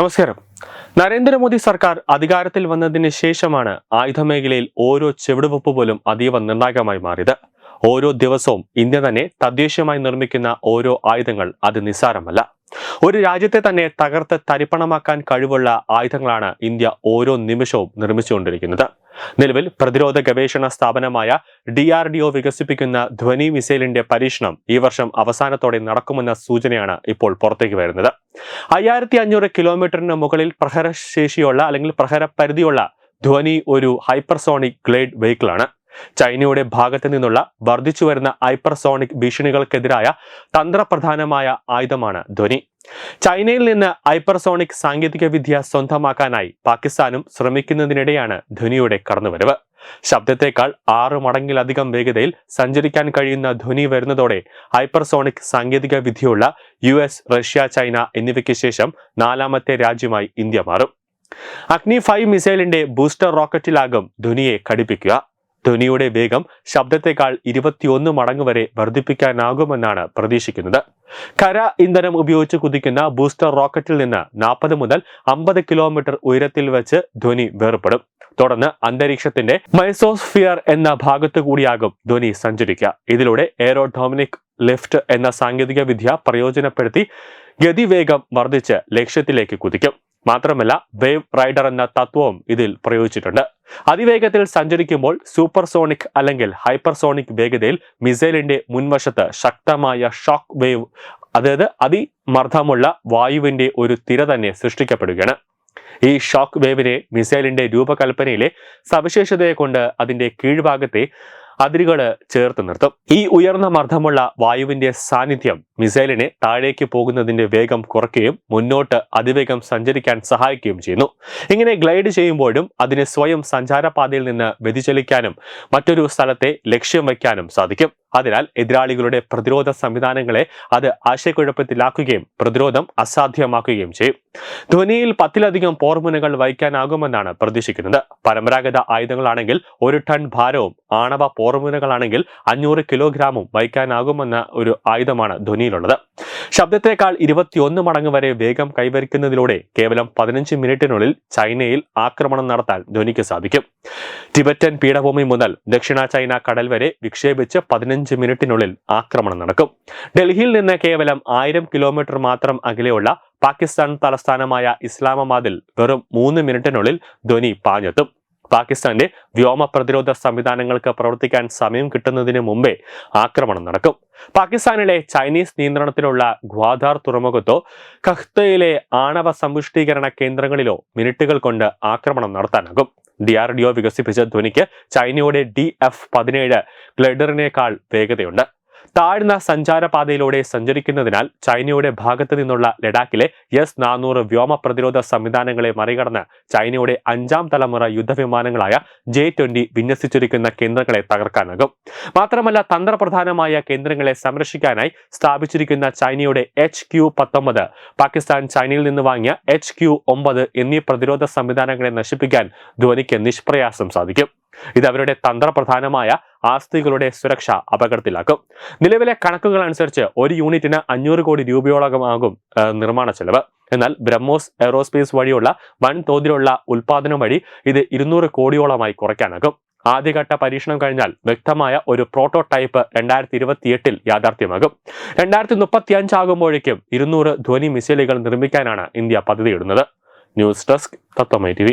നമസ്കാരം. നരേന്ദ്രമോദി സർക്കാർ അധികാരത്തിൽ വന്നതിന് ശേഷമാണ് ആയുധ മേഖലയിൽ ഓരോ ചെവിടുവെപ്പ് പോലും അതീവ നിർണായകമായി മാറിയത്. ഓരോ ദിവസവും ഇന്ത്യ തന്നെ തദ്ദേശീയമായി നിർമ്മിക്കുന്ന ഓരോ ആയുധങ്ങൾ അത് നിസ്സാരമല്ല. ഒരു രാജ്യത്തെ തന്നെ തകർത്ത് തരിപ്പണമാക്കാൻ കഴിവുള്ള ആയുധങ്ങളാണ് ഇന്ത്യ ഓരോ നിമിഷവും നിർമ്മിച്ചുകൊണ്ടിരിക്കുന്നത്. നിലവിൽ പ്രതിരോധ ഗവേഷണ സ്ഥാപനമായ ഡി ആർ ഡി ഒ വികസിപ്പിക്കുന്ന ധ്വനി മിസൈലിന്റെ പരീക്ഷണം ഈ വർഷം അവസാനത്തോടെ നടക്കുമെന്ന സൂചനയാണ് ഇപ്പോൾ പുറത്തേക്ക് വരുന്നത്. അയ്യായിരത്തി അഞ്ഞൂറ് കിലോമീറ്ററിന് മുകളിൽ പ്രഹരശേഷിയുള്ള അല്ലെങ്കിൽ പ്രഹര പരിധിയുള്ള ധ്വനി ഒരു ഹൈപ്പർസോണിക് ഗ്ലേഡ് വെഹിക്കിളാണ്. ചൈനയുടെ ഭാഗത്തു നിന്നുള്ള വർദ്ധിച്ചു വരുന്ന ഹൈപ്പർസോണിക് ഭീഷണികൾക്കെതിരായ തന്ത്രപ്രധാനമായ ആയുധമാണ് ധ്വനി. ചൈനയിൽ നിന്ന് ഹൈപ്പർസോണിക് സാങ്കേതിക വിദ്യ സ്വന്തമാക്കാനായി പാകിസ്ഥാനും ശ്രമിക്കുന്നതിനിടെയാണ് ധ്വനിയുടെ കടന്നുവരവ്. ശബ്ദത്തെക്കാൾ ആറ് മടങ്ങിലധികം വേഗതയിൽ സഞ്ചരിക്കാൻ കഴിയുന്ന ധ്വനി വരുന്നതോടെ ഹൈപ്പർസോണിക് സാങ്കേതിക വിദ്യയുള്ള യു എസ് റഷ്യ ചൈന എന്നിവയ്ക്ക് ശേഷം നാലാമത്തെ രാജ്യമായി ഇന്ത്യ മാറും. അഗ്നി ഫൈവ് മിസൈലിന്റെ ബൂസ്റ്റർ റോക്കറ്റിലാകും ധ്വനിയെ ഘടിപ്പിക്കുക. ധ്വനിയുടെ വേഗം ശബ്ദത്തെക്കാൾ ഇരുപത്തിയൊന്ന് മടങ്ങ് വരെ വർദ്ധിപ്പിക്കാനാകുമെന്നാണ് പ്രതീക്ഷിക്കുന്നത്. കര ഇന്ധനം ഉപയോഗിച്ച് കുതിക്കുന്ന ബൂസ്റ്റർ റോക്കറ്റിൽ നിന്ന് നാൽപ്പത് മുതൽ അമ്പത് കിലോമീറ്റർ ഉയരത്തിൽ വെച്ച് ധ്വനി വേർപെടും. തുടർന്ന് അന്തരീക്ഷത്തിന്റെ മൈസോസ്ഫിയർ എന്ന ഭാഗത്തു കൂടിയാകും ധ്വനി സഞ്ചരിക്കുക. ഇതിലൂടെ എയറോഡോമിനിക് ലിഫ്റ്റ് എന്ന സാങ്കേതിക വിദ്യ പ്രയോജനപ്പെടുത്തി ഗതിവേഗം വർദ്ധിച്ച് ലക്ഷ്യത്തിലേക്ക് കുതിക്കും. മാത്രമല്ല വേവ് റൈഡർ എന്ന തത്വവും ഇതിൽ പ്രയോഗിച്ചിട്ടുണ്ട്. അതിവേഗത്തിൽ സഞ്ചരിക്കുമ്പോൾ സൂപ്പർസോണിക് അല്ലെങ്കിൽ ഹൈപ്പർസോണിക് വേഗതയിൽ മിസൈലിന്റെ മുൻവശത്ത് ശക്തമായ ഷോക്ക് വേവ് അതായത് അതിമർദ്ദമുള്ള വായുവിന്റെ ഒരു തിര തന്നെ സൃഷ്ടിക്കപ്പെടുകയാണ്. ഈ ഷോക്ക് വേവിനെ മിസൈലിന്റെ രൂപകൽപ്പനയിലെ സവിശേഷതയെ കൊണ്ട് അതിന്റെ കീഴ്ഭാഗത്തെ അതിരുകൾ ചേർത്ത് നിർത്തും. ഈ ഉയർന്ന മർദ്ദമുള്ള വായുവിന്റെ സാന്നിധ്യം മിസൈലിനെ താഴേക്ക് പോകുന്നതിന്റെ വേഗം കുറയ്ക്കുകയും മുന്നോട്ട് അതിവേഗം സഞ്ചരിക്കാൻ സഹായിക്കുകയും ചെയ്യുന്നു. ഇങ്ങനെ ഗ്ലൈഡ് ചെയ്യുമ്പോഴും അതിന് സ്വയം സഞ്ചാരപാതയിൽ നിന്ന് വ്യതിചലിക്കാനും മറ്റൊരു സ്ഥലത്തെ ലക്ഷ്യം വയ്ക്കാനും സാധിക്കും. അതിനാൽ എതിരാളികളുടെ പ്രതിരോധ സംവിധാനങ്ങളെ അത് ആശയക്കുഴപ്പത്തിലാക്കുകയും പ്രതിരോധം അസാധ്യമാക്കുകയും ചെയ്യും. ധ്വനിയിൽ പത്തിലധികം പോർമുനകൾ വഹിക്കാനാകുമെന്നാണ് പ്രതീക്ഷിക്കുന്നത്. പരമ്പരാഗത ആയുധങ്ങളാണെങ്കിൽ ഒരു ടൺ ഭാരവും ആണവ പോർമുനകളാണെങ്കിൽ അഞ്ഞൂറ് കിലോഗ്രാമും വഹിക്കാനാകുമെന്ന ഒരു ആയുധമാണ് ധ്വനിയിലുള്ളത് ശബ്ദത്തെക്കാൾ ഇരുപത്തിയൊന്ന് മടങ്ങ് വരെ വേഗം കൈവരിക്കുന്നതിലൂടെ കേവലം പതിനഞ്ച് മിനിറ്റിനുള്ളിൽ ചൈനയിൽ ആക്രമണം നടത്താൻ ധ്വനിക്ക് സാധിക്കും. ടിബറ്റൻ പീഠഭൂമി മുതൽ ദക്ഷിണ ചൈന കടൽ വരെ വിക്ഷേപിച്ച് പതിനഞ്ച് മിനിറ്റിനുള്ളിൽ ആക്രമണം നടക്കും. ഡൽഹിയിൽ നിന്ന് കേവലം ആയിരം കിലോമീറ്റർ മാത്രം അകലെയുള്ള പാകിസ്ഥാൻ തലസ്ഥാനമായ ഇസ്ലാമാബാദിൽ വെറും മൂന്ന് മിനിറ്റിനുള്ളിൽ ധ്വനി പാഞ്ഞെത്തും. പാകിസ്ഥാന്റെ വ്യോമ പ്രതിരോധ സംവിധാനങ്ങൾക്ക് പ്രവർത്തിക്കാൻ സമയം കിട്ടുന്നതിന് മുമ്പേ ആക്രമണം നടക്കും. പാകിസ്ഥാനിലെ ചൈനീസ് നിയന്ത്രണത്തിലുള്ള ഗ്വാദാർ തുറമുഖത്തോ ഖഹ്തയിലെ ആണവ സമ്പുഷ്ടീകരണ കേന്ദ്രങ്ങളിലോ മിനിറ്റുകൾ കൊണ്ട് ആക്രമണം നടത്താനാകും. ഡിആർഡിഒ വികസിപ്പിച്ച ധ്വനിക്ക് ചൈനയുടെ ഡി എഫ് പതിനേഴ് ഗ്ലൈഡറിനേക്കാൾ വേഗതയുണ്ട്. താഴ്ന്ന സഞ്ചാരപാതയിലൂടെ സഞ്ചരിക്കുന്നതിനാൽ ചൈനയുടെ ഭാഗത്തു നിന്നുള്ള ലഡാക്കിലെ എസ് നാനൂറ് വ്യോമ പ്രതിരോധ സംവിധാനങ്ങളെ മറികടന്ന് ചൈനയുടെ അഞ്ചാം തലമുറ യുദ്ധവിമാനങ്ങളായ ജെ ട്വന്റി വിന്യസിച്ചിരിക്കുന്ന കേന്ദ്രങ്ങളെ തകർക്കാനാകും. മാത്രമല്ല തന്ത്രപ്രധാനമായ കേന്ദ്രങ്ങളെ സംരക്ഷിക്കാനായി സ്ഥാപിച്ചിരിക്കുന്ന ചൈനയുടെ എച്ച് ക്യു പത്തൊമ്പത് പാകിസ്ഥാൻ ചൈനയിൽ നിന്ന് വാങ്ങിയ എച്ച് ക്യു ഒമ്പത് എന്നീ പ്രതിരോധ സംവിധാനങ്ങളെ നശിപ്പിക്കാൻ ധോനിക്ക് നിഷ്പ്രയാസം സാധിക്കും. ഇത് അവരുടെ തന്ത്രപ്രധാനമായ ആസ്തികളുടെ സുരക്ഷ അപകടത്തിലാക്കും. നിലവിലെ കണക്കുകൾ അനുസരിച്ച് ഒരു യൂണിറ്റിന് അഞ്ഞൂറ് കോടി രൂപയോളമാകും നിർമ്മാണ ചെലവ്. എന്നാൽ ബ്രഹ്മോസ് എയറോസ്പേസ് വഴിയുള്ള വൻതോതിലുള്ള ഉൽപാദനം വഴി ഇത് ഇരുന്നൂറ് കോടിയോളമായി കുറയ്ക്കാനാകും. ആദ്യഘട്ട പരീക്ഷണം കഴിഞ്ഞാൽ വ്യക്തമായ ഒരു പ്രോട്ടോടൈപ്പ് രണ്ടായിരത്തി ഇരുപത്തിയെട്ടിൽ യാഥാർത്ഥ്യമാകും. രണ്ടായിരത്തി മുപ്പത്തി അഞ്ചാകുമ്പോഴേക്കും ഇരുന്നൂറ് ധ്വനി മിസൈലുകൾ നിർമ്മിക്കാനാണ് India പദ്ധതിയിടുന്നത്. News desk Tatwamayi T